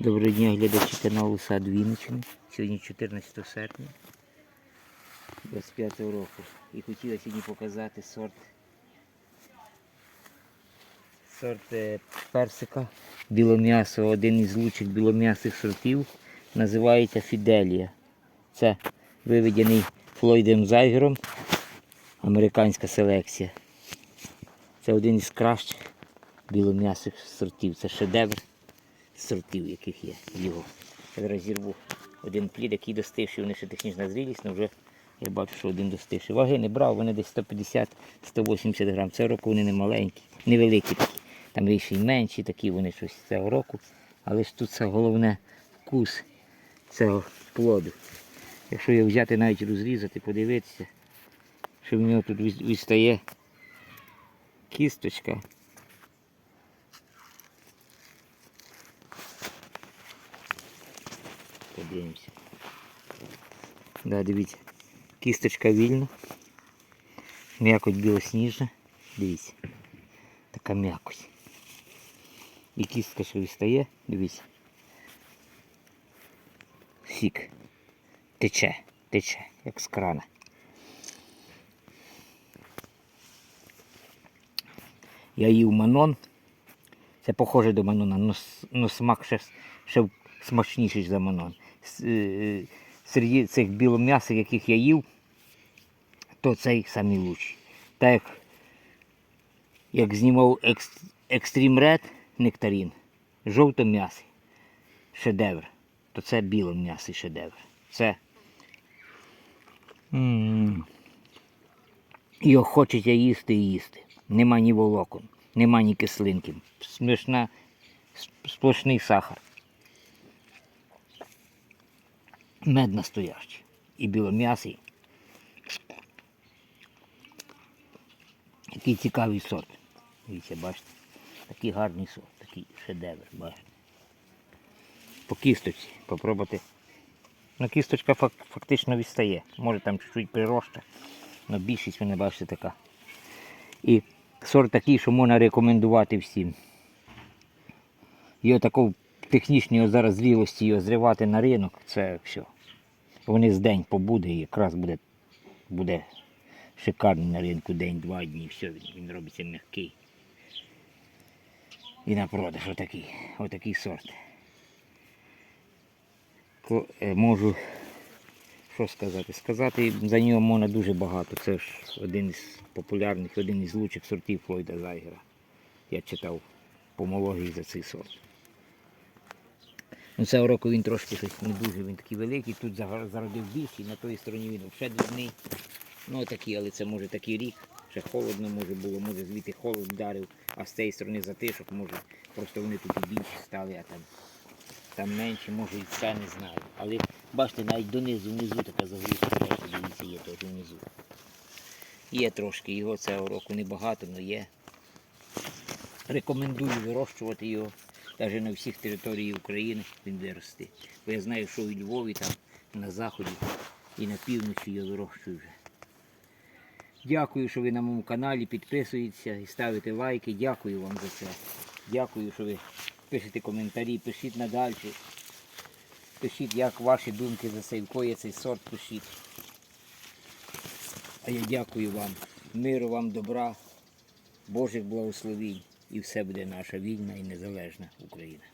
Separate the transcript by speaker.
Speaker 1: Доброго дня, глядачі каналу Сад Вінниччини. Сьогодні 14 серпня 25 року. І хотіла сьогодні показати сорт сорт е, персика білом'ясо, один із лучших білом'ясих сортів. Називається Фіделія. Це виведений Флойдом Зайгером. Американська селекція. Це один із кращих білом'ясих сортів. Це шедевр сортів, яких є його. Я зараз зірву один плід, який достигший, вони ще технічна зрілість, але вже я бачу, що один достигший. Ваги не брав, вони десь 150-180 грам. Цього року вони не маленькі, невеликі такі. Там є ще й менші такі, вони щось цього року. Але ж тут це головне вкус цього плоду. Якщо його взяти навіть розрізати, подивитися, що в нього тут від- відстає кісточка. Подивимося. Да, дивіться. Кісточка вільна. М'якоть білосніжна. Дивіться. Така м'якоть. І кістка що відстає, дивіться. Сік. Тече, тече, як з крана. Я їв манон. Це похоже до манона, але смак ще, ще смачніший за манон. Е, Серед цих білом'ясих, яких я їв, то цей самий лучший. Так як, як знімав екс, Extreme Red нектарин, жовтом'ясий шедевр, то це білом'ясий шедевр. Це м, його хочеться їсти і їсти. Нема ні волокон, нема ні кислинки. Смішна, сплошний сахар. Мед настоящий. І білом'ясий. Який цікавий сорт. Дивіться, бачите. Такий гарний сорт, такий шедевр, бачите. По кісточці попробувати. Ну, кісточка фактично відстає. Може там чуть-чуть прироща, але більшість, ви бачите, така. І сорт такий, що можна рекомендувати всім. Його такого технічної зараз зрілості його зривати на ринок, це все. Вони з день побуде і якраз буде, буде шикарний на ринку день-два дні, все, він, робиться м'який. І на продаж отакий, отакий сорт. Е, Можу що сказати? Сказати за нього можна дуже багато. Це ж один із популярних, один із лучших сортів Флойда Зайгера. Я читав помології за цей сорт. Ну, цього року він трошки щось не дуже, він такий великий, тут зародив більший, на той стороні він взагалі дрібний. Ну такий, але це може такий рік. Ще холодно може було, може звідти холод вдарив, а з цієї сторони затишок, може просто вони тут і більші стали, а там, там менші, може і це не знаю. Але бачите, навіть донизу, внизу така загрузка, дивіться, є теж внизу. Є трошки, його цього року небагато, але є. Рекомендую вирощувати його. Навіть на всіх територіях України він рости. Бо я знаю, що у Львові, там, на заході і на півночі його вирощують вже. Дякую, що ви на моєму каналі підписуєтеся і ставите лайки. Дякую вам за це. Дякую, що ви пишете коментарі, пишіть надалі. Пишіть, як ваші думки за цей, в цей сорт, пишіть. А я дякую вам. Миру вам, добра, Божих благословінь. І все буде наша вільна і незалежна Україна.